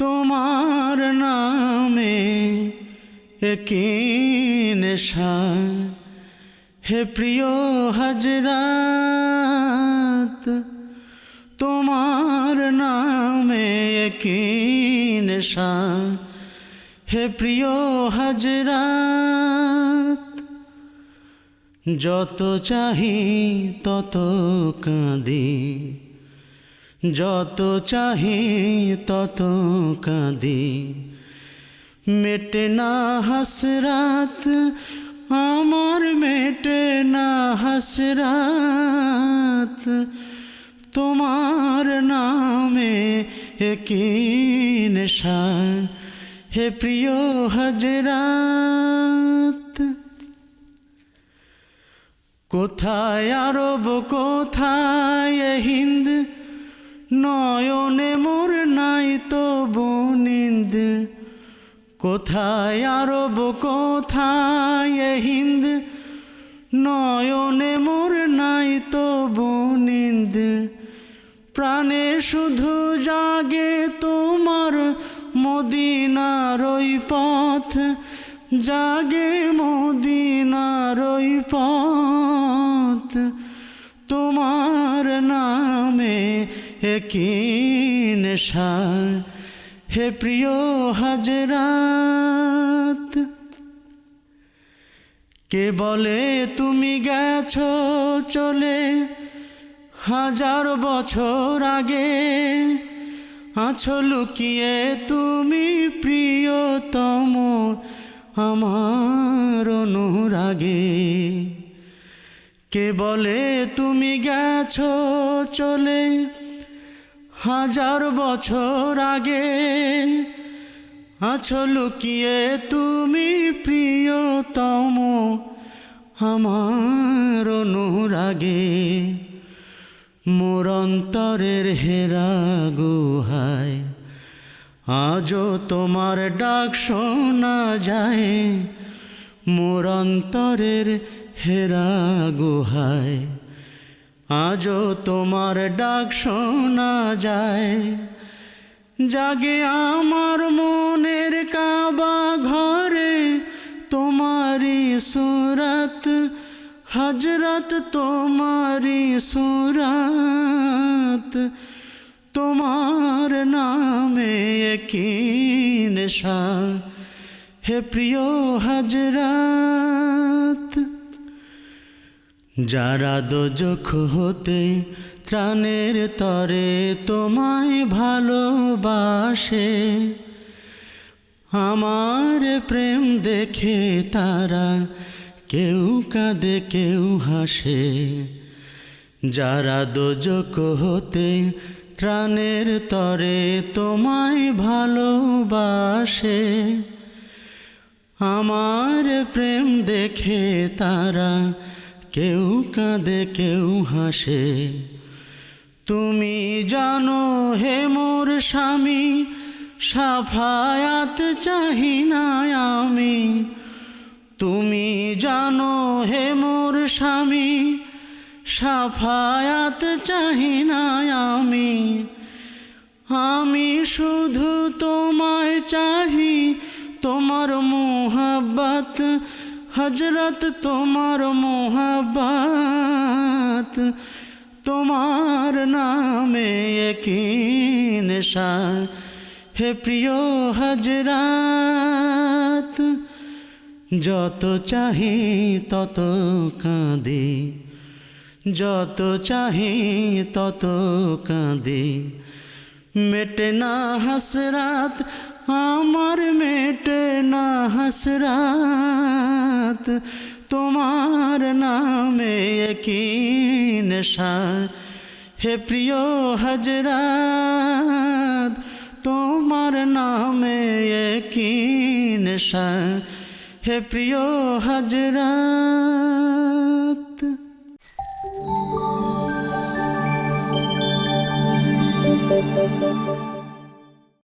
তোমার নামে একই নেশা। হে প্রিয় হজরাত, তোমার নামে একই নেশা। হে প্রিয় হজরাত, যত চাহি তত কাঁদি। যত চাহি তত কাঁদি। মেটে না হাসরাত, আমার মেটে না হাসরাত। তোমার নামে একই নেশা, হে প্রিয় হজরাত। কোথায় আরব, কোথায় হিন্দ নয়নে মোর নাই তো বনিন্দ কোথায় আরব, কোথায় হিন্দ? নয়নে মোর নাই তো বনিন্দ প্রাণে শুধু জাগে তোমার মদিনার ওই পথ। জাগে মদিনার নেশা হে প্রিয় হাজরাত, কে বলে তুমি গেছো চলে? হাজার বছর আগে আছো লুকিয়ে তুমি প্রিয়তম আমার অনুরাগে। কে বলে তুমি গেছো চলে? হাজার বছর আগে আছো লুকিয়ে তুমি প্রিয়তম আমার অনুরাগে। মোর অন্তরের হেরা গুহায় আজও তোমার ডাক শোনা যায়। মোর অন্তরের হেরা গুহায় আজও তোমার ডাক শোনা যায়। জাগে আমার মনের কাবা ঘরে তোমারি সুরত হজরত তোমারি সুরত। তোমার নামে নেশা। হে প্রিয় হজরত যারা দোজখ হতে ত্রাণের তরে তোমায় ভালোবাসে। আমার প্রেম দেখে তারা কেউ কাঁদে, কেউ হাসে। যারা দোজক হতে ত্রাণের তরে তোমায় ভালোবাসে। আমার প্রেম দেখে তারা কেউ কাঁদে, কেউ হাসে। তুমি জানো হে মোর স্বামী, সাফায়াত চাহি না আমি। তুমি জানো হে মোর স্বামী, সাফায়াত চাহি না আমি। আমি শুধু তোমায় চাহি, তোমার মোহাব্বত হজরত তোমার মোহাব্বত নামে নেশা। হে প্রিয় হজরত, যত চাহি তত কাঁদে। যত চাহি তত কাঁদে। মেটে না হাসরাত, আমার মেটে না হাসরাত। তোমার নামে একই নেশা। হে প্রিয় হজরাত তোমার নামে কি হে প্রিয় হজরাত